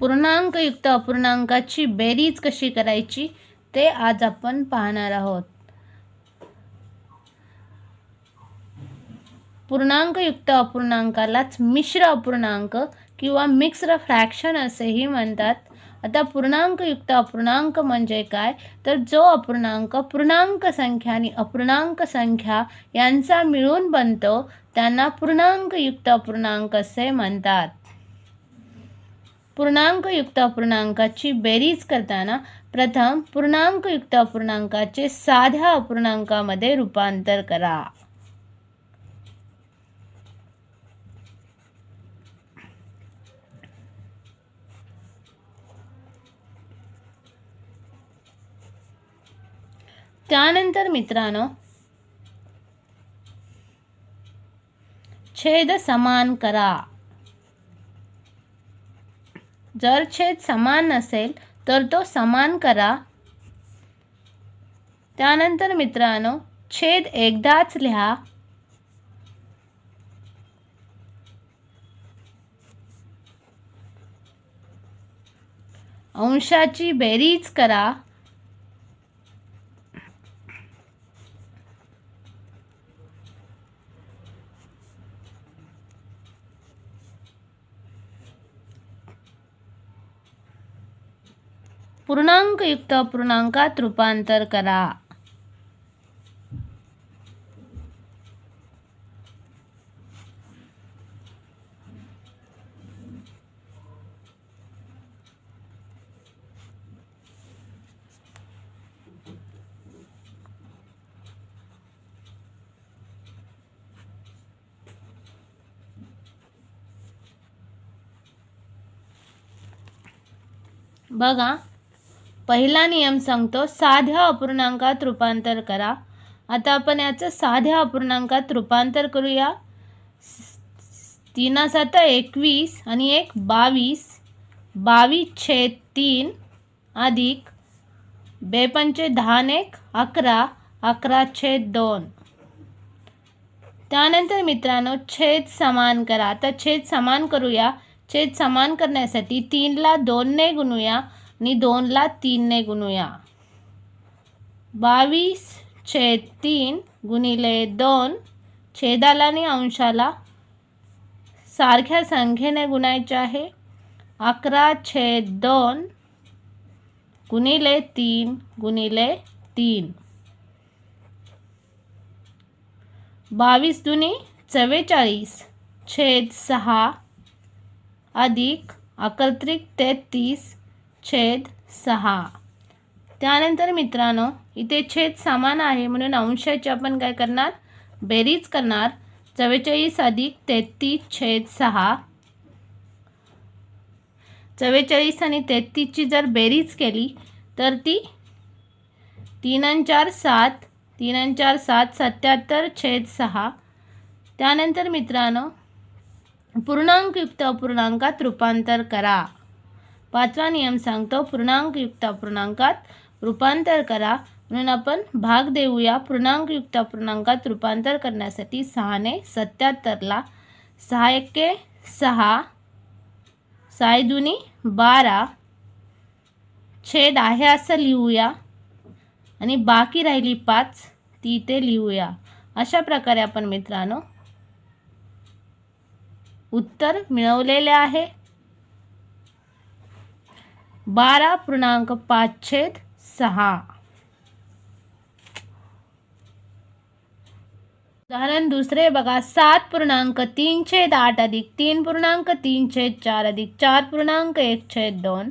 पूर्णांकयुक्त अपूर्णांकाची बेरीज कशी करायची ते आज आपण पाहणार आहोत. पूर्णांकयुक्त अपूर्णांकालाच मिश्र अपूर्णांक किंवा मिक्स्ड फ्रॅक्शन असेही म्हणतात. आता पूर्णांकयुक्त अपूर्णांक म्हणजे काय? तर जो अपूर्णांक पूर्णांक संख्या आणि अपूर्णांक संख्या यांचा मिळून बनतो त्यांना पूर्णांकयुक्त अपूर्णांक असे म्हणतात. पूर्णांकयुक्त अपूर्णांकाची बेरीज करताना प्रथम पूर्णांकयुक्त अपूर्णांकाचे साध्या अपूर्णांकामध्ये रूपांतर करा. त्यानंतर मित्रांनो छेद समान करा. जर छेद समान नसेल तर तो समान करा. त्यानंतर मित्रांनो छेद एकदाच लिहा. अंशाची बेरीज करा. पूर्णांकयुक्त पूर्णांकात रूपांतर करा. बघा पहिला नियम सांगतो साध्या अपूर्णांकात रूपांतर करा. आता आपण याचं साध्या अपूर्णांकात रूपांतर करूया. तीन सात एकवीस आणि एक बावीस. बावीस छेद तीन अधिक बेपंचे दहा एक अकरा. अकरा छेद दोन. त्यानंतर मित्रांनो छेद समान करा. आता छेद समान करूया. छेद समान करण्यासाठी तीनला दोनने गुणूया. नी दोनला तीनने गुणूया. बावीस छेद तीन गुणिले दोन छेदाला आणि अंशाला सारख्या संख्येने गुणायचे आहे. अकरा छेद दोन गुणिले तीन गुणिले तीन. बावीस दुनी चव्वेचाळीस छेद सहा अधिक अकत्रिक तेहतीस छेद सहा. त्यानंतर मित्रांनो इथे छेद समान आहे म्हणून अंशाची आपण काय करणार? बेरीज करणार. चव्वेचाळीस अधिक तेहतीस छेद सहा. चव्वेचाळीस आणि तेहतीसची जर बेरीज केली तर ती तीन आणि चार सात तीन आणि चार सात सत्याहत्तर छेद सहा. त्यानंतर मित्रांनो पूर्णांकयुक्त अपूर्णांकात रूपांतर करा. पाचवा नियम सांगतो पूर्णांकयुक्त अपूर्णांकात रूपांतर करा. म्हणून आपण भाग देऊया पूर्णांकयुक्त अपूर्णांकात रूपांतर करण्यासाठी सहाने सत्याहत्तरला. सहा एके सहा साय दुनी बारा. छेद आहे असं लिहूया. आणि बाकी राहिली पाच ती ते लिहूया. अशा प्रकारे आपण मित्रांनो उत्तर मिळवलेले आहे. बारा पूर्णांक पाच छेद सहा. उदाहरण दुसरे बघा सात पूर्णांक तीन छेद आठ अधिक तीन पूर्णांक तीन छेद चार अधिक चार पूर्णांक एक छेद दोन.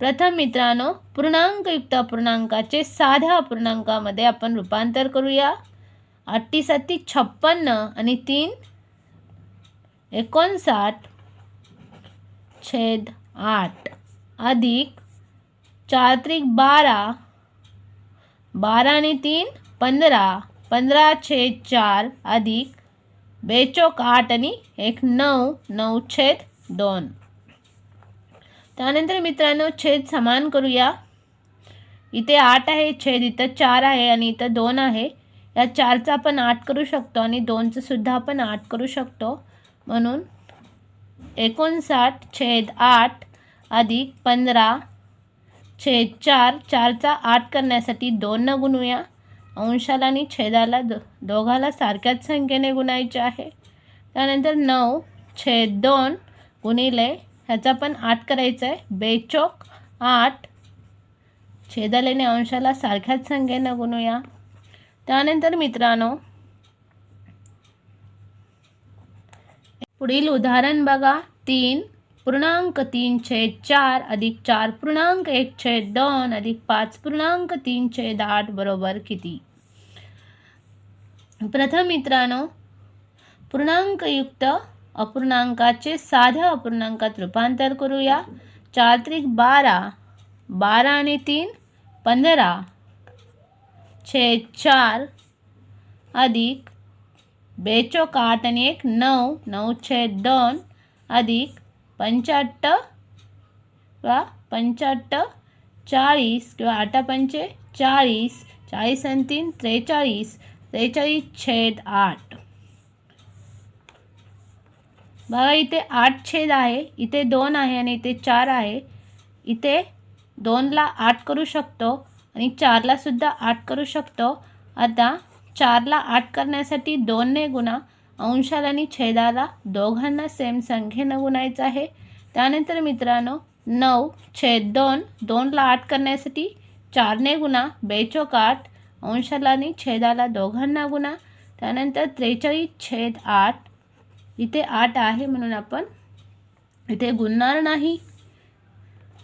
प्रथम मित्रांनो पूर्णांकयुक्त पूर्णांकाचे साध्या पूर्णांकामध्ये आपण रूपांतर करूया. अठ्ठीसत्ती छप्पन्न आणि तीन एकोणसाठ छेद आठ. अधिक चार त्रिक बारा बारा आणि तीन पंधरा. पंधरा छेद चार अधिक बेचोक आठ आणि एक नऊ नऊ छेद दोन. त्यानंतर मित्रांनो छेद समान करूया. इथे आठ आहे छेद इथं चार आहे आणि इथं दोन आहे. या चारचा आपण आठ करू शकतो आणि दोनचं सुद्धा आपण आठ करू शकतो. म्हणून एकोणसाठ छेद आठ अधिक पंधरा छेद चार चारचा आठ करण्यासाठी दोन न गुणूया. अंशाला आणि छेदाला दो दोघाला सारख्याच संख्येने गुणायचे आहे. त्यानंतर नऊ छेद दोन गुणिले ह्याचा पण आठ करायचा आहे. बेचोक आठ छेदालेने अंशाला सारख्याच संख्येनं गुणूया. त्यानंतर मित्रांनो पुढील उदाहरण बघा. तीन पूर्णांक तीन छेद चार अधिक चार पूर्णांक एक छेद दोन अधिक पाच पूर्णांक तीन छेद आठ बरोबर किती? प्रथम मित्रांनो पूर्णांकयुक्त अपूर्णांकाचे साध्या अपूर्णांकात रूपांतर करूया. चार त्रिक बारा बारा आणि तीन पंधरा छेद चार अधिक बेचोक आठ आणि एक नऊ नऊ छेद दोन अधिक पंच्याहत्तर किंवा पंच्याहत्तर चाळीस किंवा आठा पंचे चाळीस चाळीस आणि तीन त्रेचाळीस त्रेचाळीस छेद आठ. बघा इथे आठ छेद आहे इथे दोन आहे आणि इथे चार आहे. इथे दोनला आठ करू शकतो आणि चारला सुद्धा आठ करू शकतो. आता चारला आठ करण्यासाठी दोनने गुणा अंशाला आणि छेदाला दोघांना सेम संख्येनं गुणायचं आहे. त्यानंतर मित्रांनो नऊ छेद दोन दोनला आठ करण्यासाठी चारने गुणा बेचोक आठ अंशाला आणि छेदाला दोघांना गुणा. त्यानंतर त्रेचाळीस छेद आठ इथे आठ आहे म्हणून आपण इथे गुणणार नाही.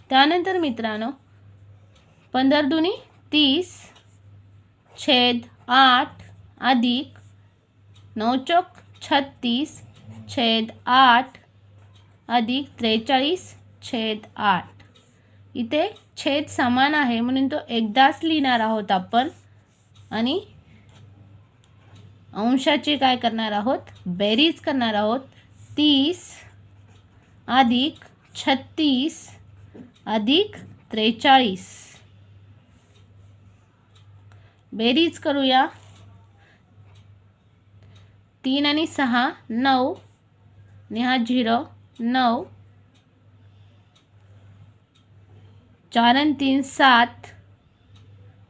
त्यानंतर मित्रांनो पंधरा दुनी तीस छेद आठ अधिक नऊ चौक छत्तीस छेद आठ अधिक त्रेचाळीस छेद आठ. इथे छेद समान आहे म्हणून तो एकदाच लिहिणार आहोत आपण. आणि अंशाची काय करणार आहोत? बेरीज करणार आहोत. तीस अधिक छत्तीस अधिक त्रेचाळीस. बेरीज करूया. तीन आणि सहा, नऊ. आणि हा नऊ. चार तीन, सात.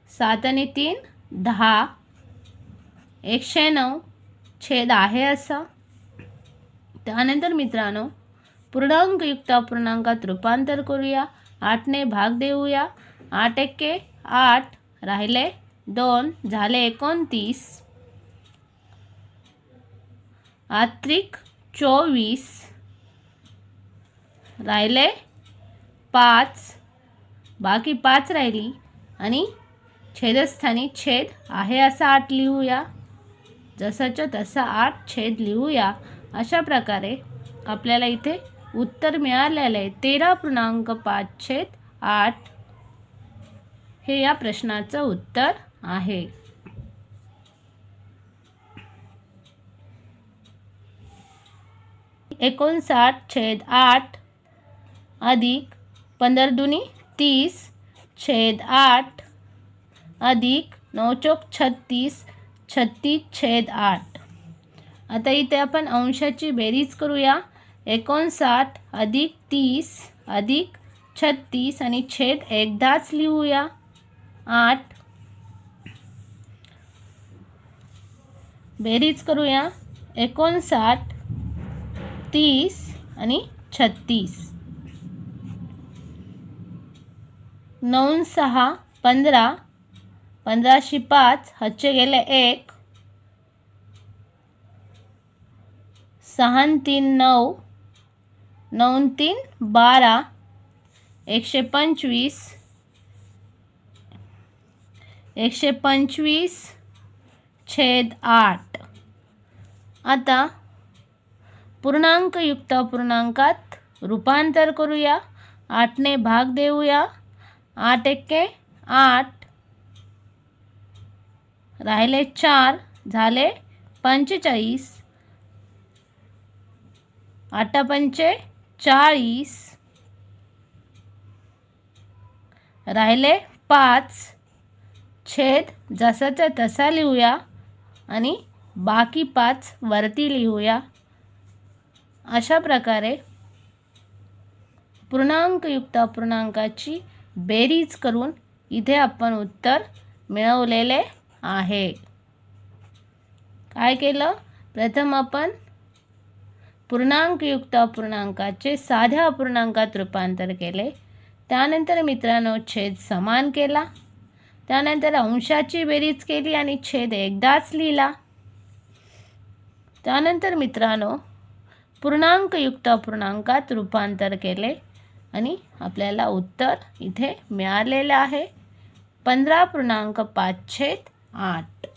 सात तीन, दहा. एकशे नऊ. छेद आहे असा. त्यानंतर मित्रांनो पूर्णांकयुक्त अपूर्णांकात रूपांतर करूया. आठने भाग देऊया. आठ एक्के आठ. राहिले दोन. झाले एकोणतीस. आत्रिक चोवीस. राहिले पाच. बाकी पाच राहिली आणि छेदस्थानी छेद आहे असा आठ लिहूया. जसाच्या तसा आठ छेद लिहूया. अशा प्रकारे आपल्याला इथे उत्तर मिळालेलं आहे. तेरा पूर्णांक पाच छेद आठ हे या प्रश्नाचं उत्तर आहे. एकोणसाठ छेद आठ अधिक पंधरा दुनी तीस छेद आठ अधिक नऊचोक छत्तीस छत्तीस छेद आठ. आता इथे आपण अंशाची बेरीज करूया. एकोणसाठ अधिक तीस अधिक छत्तीस आणि छेद एकदाच लिहूया. आठ. बेरीज करूया. एकोणसाठ तीस आणि छत्तीस. नऊ सहा पंधरा पंधराशे पाच हच्चे गेले एक. सहा तीन नऊ. नऊ तीन बारा. एकशे पंचवीस. एकशे पंचवीस छेद आठ. आता पूर्णांकयुक्त पूर्णांकात रूपांतर करूया. आठने भाग देऊया. आठ एक्के आठ. राहिले चार झाले पंचेचाळीस. आठा पंचे चाळीस. राहिले पाच. छेद जसाचा तसा लिहूया आणि बाकी पाच वरती लिहूया. अशा प्रकारे पूर्णांकयुक्त अपूर्णांकाची बेरीज करून इथे आपण उत्तर मिळवलेले आहे. काय केलं? प्रथम आपण पूर्णांकयुक्त अपूर्णांकाचे साध्या अपूर्णांकात रूपांतर केले. त्यानंतर मित्रांनो छेद समान केला. त्यानंतर अंशाची बेरीज केली आणि छेद एकदाच लिहिला. त्यानंतर मित्रांनो पूर्णांकयुक्त अपूर्णांकात रूपांतर केले आणि आपल्याला उत्तर इथे मिळालेलं आहे. पंधरा पूर्णांक पाचशे आठ.